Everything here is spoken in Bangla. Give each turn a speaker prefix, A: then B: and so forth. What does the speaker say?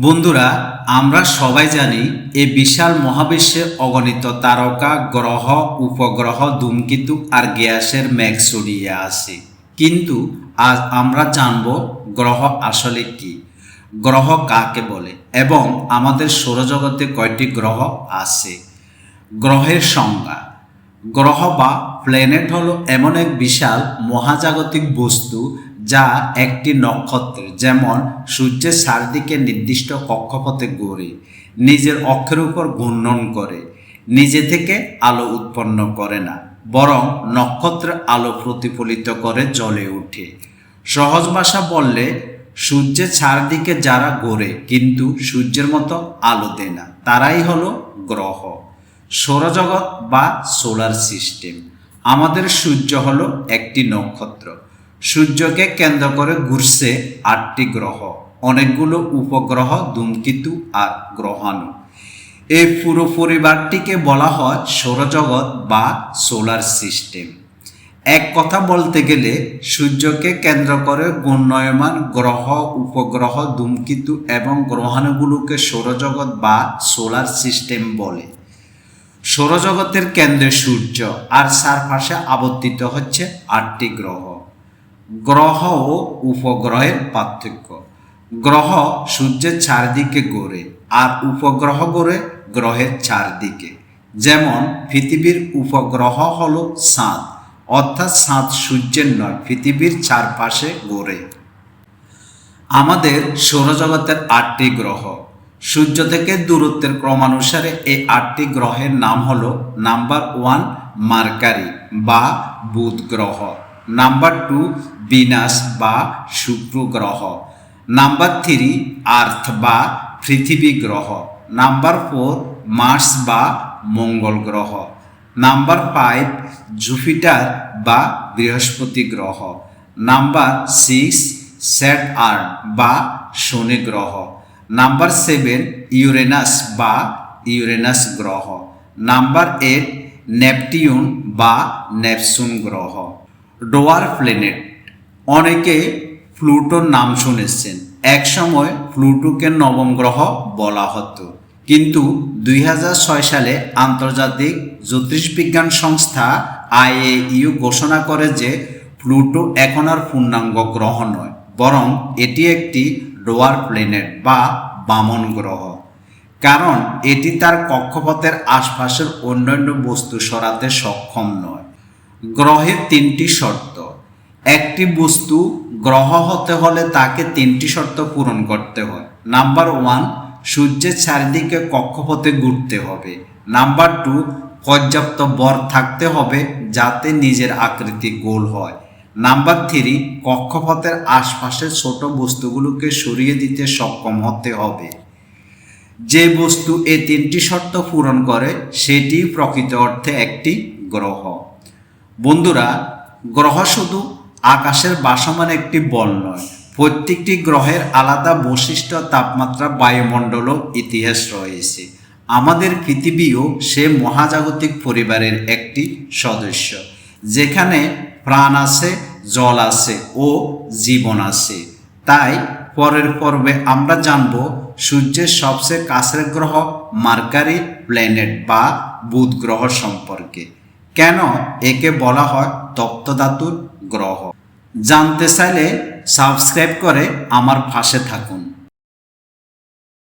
A: বন্ধুরা, আমরা সবাই জানি এ বিশাল মহাবিশ্বে অগণিত তারকা, গ্রহ, উপগ্রহ, ধূমকেতু আর গ্যাসের মেঘ ছড়িয়ে আছে। কিন্তু আজ আমরা জানব গ্রহ আসলে কি? গ্রহ কাকে বলে? এবং আমাদের সৌরজগতে কয়টি গ্রহ আছে? গ্রহের সংজ্ঞা। গ্রহ বা প্ল্যানেট হলো এমন এক বিশাল মহাজাগতিক বস্তু যা একটি নক্ষত্রের, যেমন সূর্যের চারদিকে নির্দিষ্ট কক্ষপথে ঘোরে, নিজের অক্ষের উপর ঘূর্ণন করে, নিজে থেকে আলো উৎপন্ন করে না, বরং নক্ষত্রের আলো প্রতিফলিত করে জ্বলে ওঠে। সহজ ভাষা বললে, সূর্যের চারদিকে যারা ঘোরে, কিন্তু সূর্যের মতো আলো দেয় না, তারাই হলো গ্রহ। সৌরজগৎ বা সোলার সিস্টেম। আমাদের সূর্য হলো একটি নক্ষত্র। সূর্যকে কেন্দ্র করে ঘুরছে আটটি গ্রহ। অনেকগুলো উপগ্রহ ধূমকেতু আর গ্রহাণু। এই পুরো পরিবারটিকে বলা হয় সৌরজগৎ বা সোলার সিস্টেম। এক কথা বলতে গেলে, সূর্যকে কেন্দ্র করে ঘূর্ণয়মান গ্রহ, উপগ্রহ ধূমকেতু এবং গ্রহাণুগুলোকে সৌরজগৎ বা সোলার সিস্টেম বলে। সৌরজগতের কেন্দ্রে সূর্য আর চারপাশে আবর্তিত হচ্ছে আটটি গ্রহ। গ্রহ ও উপগ্রহের পার্থক্য। গ্রহ সূর্যের চারদিকে ঘোরে আর উপগ্রহ ঘোরে গ্রহের চারদিকে। যেমন পৃথিবীর উপগ্রহ হলো চাঁদ অর্থাৎ চাঁদ সূর্যের নয়, পৃথিবীর চারপাশে ঘোরে আমাদের সৌরজগতের আটটি গ্রহ। সূর্য থেকে দূরত্বের ক্রমানুসারে এই আটটি গ্রহের নাম হলো নাম্বার ওয়ান মার্কারি বা বুধ গ্রহ। নাম্বার টু বিনাস বা শুক্র গ্রহ। নাম্বার থ্রি আর্থ বা পৃথিবী গ্রহ। নাম্বার ফোর মার্স বা মঙ্গল গ্রহ। নাম্বার ফাইভ জুপিটার বা বৃহস্পতি গ্রহ। নাম্বার সিক্স স্যাট আর্ন বা শনি গ্রহ। নাম্বার সেভেন ইউরেনাস বা ইউরেনাস গ্রহ। নাম্বার এইট নেপটিউন বা নেপসুন গ্রহ। ডোয়ার প্ল্যানেট অনেকে প্লুটোর নাম শুনেছেন। একসময় প্লুটোকে নবম গ্রহ বলা হতো। কিন্তু দুই হাজার ছয় সালে আন্তর্জাতিক জ্যোতিষবিজ্ঞান সংস্থা আইএইউ ঘোষণা করে যে প্লুটো এখন আর পূর্ণাঙ্গ গ্রহ নয়, বরং এটি একটি ডোয়ার প্ল্যানেট বা বামন গ্রহ। কারণ এটি তার কক্ষপথের আশপাশের অন্যান্য বস্তু সরাতে সক্ষম নয়। গ্রহের তিনটি শর্ত। একটি বস্তু গ্রহ হতে হলে তাকে তিনটি শর্ত পূরণ করতে হয়। নাম্বার ওয়ান, সূর্যের চারিদিকে কক্ষপথে ঘুরতে হবে। নাম্বার টু, পর্যাপ্ত বর থাকতে হবে যাতে নিজের আকৃতি গোল হয়। নাম্বার থ্রি, কক্ষপথের আশপাশের ছোট বস্তুগুলোকে সরিয়ে দিতে সক্ষম হতে হবে। যে বস্তু এই তিনটি শর্ত পূরণ করে সেটি প্রকৃত অর্থে একটি গ্রহ। বন্ধুরা, গ্রহ শুধু আকাশের বাসমান একটি বল নয়, প্রত্যেকটি গ্রহের আলাদা বৈশিষ্ট্য, তাপমাত্রা বায়ুমণ্ডল ইতিহাস রয়েছে। আমাদের পৃথিবীও সে মহাজাগতিক পরিবারের একটি সদস্য, যেখানে প্রাণ আছে, জল আছে ও জীবন আছে। তাই পরের পর্বে আমরা জানব সূর্যের সবচেয়ে কাছের গ্রহ মার্কারি প্ল্যানেট বা বুধ গ্রহ সম্পর্কে। কেন একে বলা হয় তপ্তধাতুর গ্রহ? জানতে চাইলে সাবস্ক্রাইব করে আমার পাশে থাকুন।